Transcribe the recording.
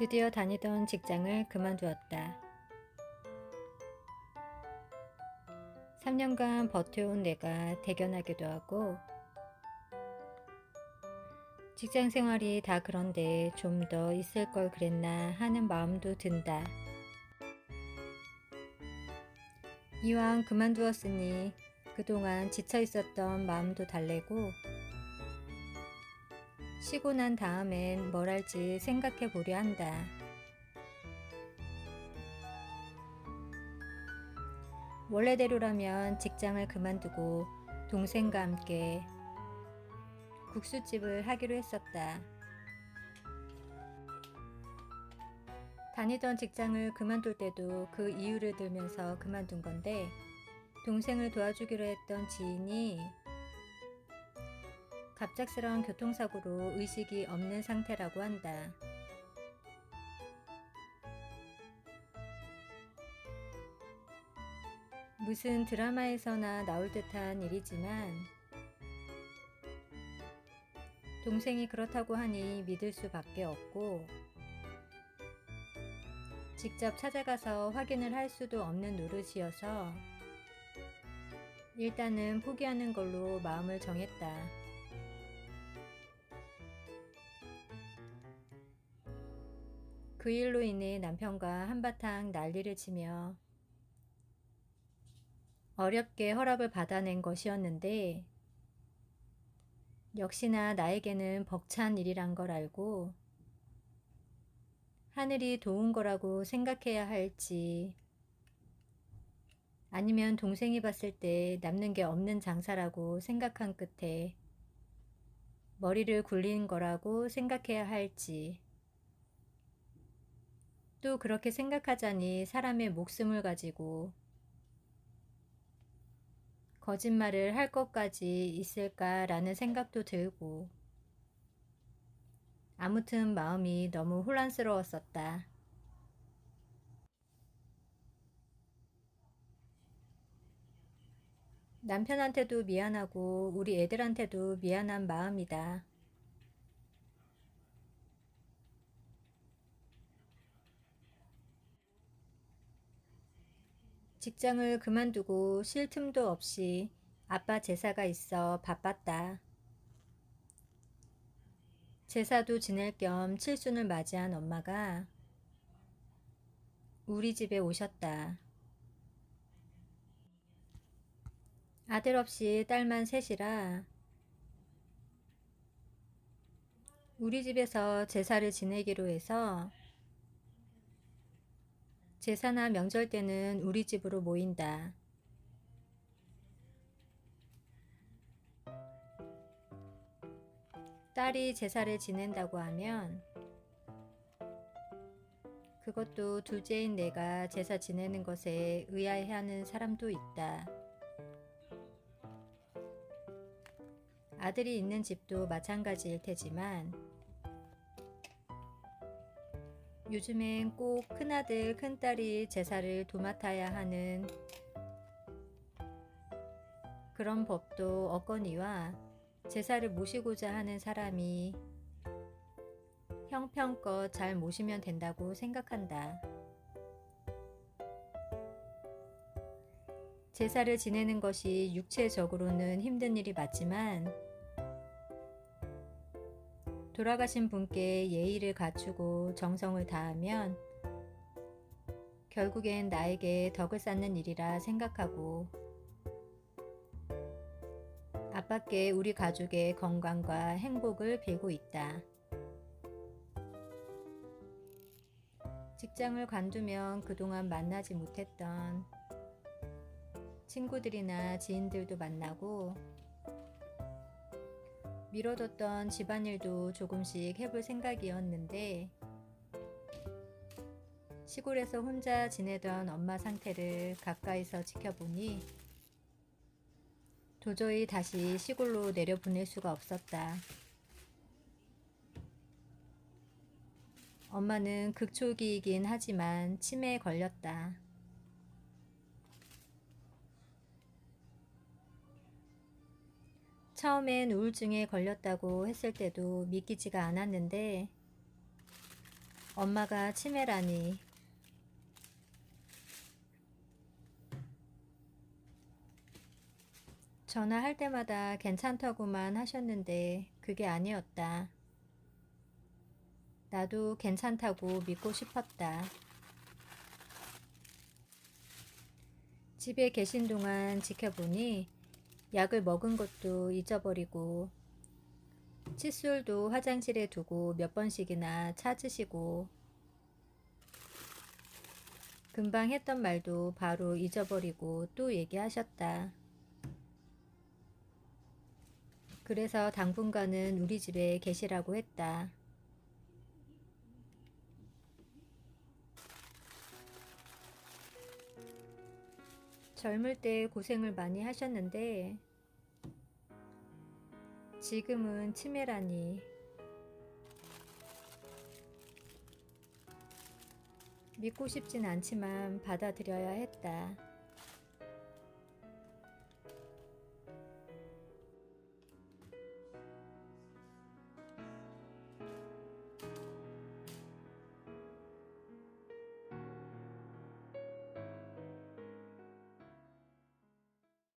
드디어 다니던 직장을 그만두었다. 3년간 버텨온 내가 대견하기도 하고 직장 생활이 다 그런데 좀 더 있을 걸 그랬나 하는 마음도 든다. 이왕 그만두었으니 그동안 지쳐 있었던 마음도 달래고 쉬고 난 다음엔 뭘 할지 생각해 보려 한다. 원래대로라면 직장을 그만두고 동생과 함께 국수집을 하기로 했었다. 다니던 직장을 그만둘 때도 그 이유를 들면서 그만둔 건데 동생을 도와주기로 했던 지인이 갑작스러운 교통사고로 의식이 없는 상태라고 한다. 무슨 드라마에서나 나올 듯한 일이지만 동생이 그렇다고 하니 믿을 수밖에 없고 직접 찾아가서 확인을 할 수도 없는 노릇이어서 일단은 포기하는 걸로 마음을 정했다. 그 일로 인해 남편과 한바탕 난리를 치며 어렵게 허락을 받아낸 것이었는데 역시나 나에게는 벅찬 일이란 걸 알고 하늘이 도운 거라고 생각해야 할지 아니면 동생이 봤을 때 남는 게 없는 장사라고 생각한 끝에 머리를 굴린 거라고 생각해야 할지 또 그렇게 생각하자니 사람의 목숨을 가지고 거짓말을 할 것까지 있을까라는 생각도 들고 아무튼 마음이 너무 혼란스러웠었다. 남편한테도 미안하고 우리 애들한테도 미안한 마음이다. 직장을 그만두고 쉴 틈도 없이 아빠 제사가 있어 바빴다. 제사도 지낼 겸 칠순을 맞이한 엄마가 우리 집에 오셨다. 아들 없이 딸만 셋이라 우리 집에서 제사를 지내기로 해서 제사나 명절 때는 우리 집으로 모인다. 딸이 제사를 지낸다고 하면 그것도 둘째인 내가 제사 지내는 것에 의아해하는 사람도 있다. 아들이 있는 집도 마찬가지일 테지만 요즘엔 꼭 큰아들, 큰딸이 제사를 도맡아야 하는 그런 법도 없거니와 제사를 모시고자 하는 사람이 형편껏 잘 모시면 된다고 생각한다. 제사를 지내는 것이 육체적으로는 힘든 일이 맞지만 돌아가신 분께 예의를 갖추고 정성을 다하면 결국엔 나에게 덕을 쌓는 일이라 생각하고 아빠께 우리 가족의 건강과 행복을 빌고 있다. 직장을 관두면 그동안 만나지 못했던 친구들이나 지인들도 만나고 미뤄뒀던 집안일도 조금씩 해볼 생각이었는데 시골에서 혼자 지내던 엄마 상태를 가까이서 지켜보니 도저히 다시 시골로 내려보낼 수가 없었다. 엄마는 극초기이긴 하지만 치매에 걸렸다. 처음엔 우울증에 걸렸다고 했을 때도 믿기지가 않았는데 엄마가 치매라니. 전화할 때마다 괜찮다고만 하셨는데 그게 아니었다. 나도 괜찮다고 믿고 싶었다. 집에 계신 동안 지켜보니 약을 먹은 것도 잊어버리고 칫솔도 화장실에 두고 몇 번씩이나 찾으시고 금방 했던 말도 바로 잊어버리고 또 얘기하셨다. 그래서 당분간은 우리 집에 계시라고 했다. 젊을 때 고생을 많이 하셨는데 지금은 치매라니 믿고 싶진 않지만 받아들여야 했다.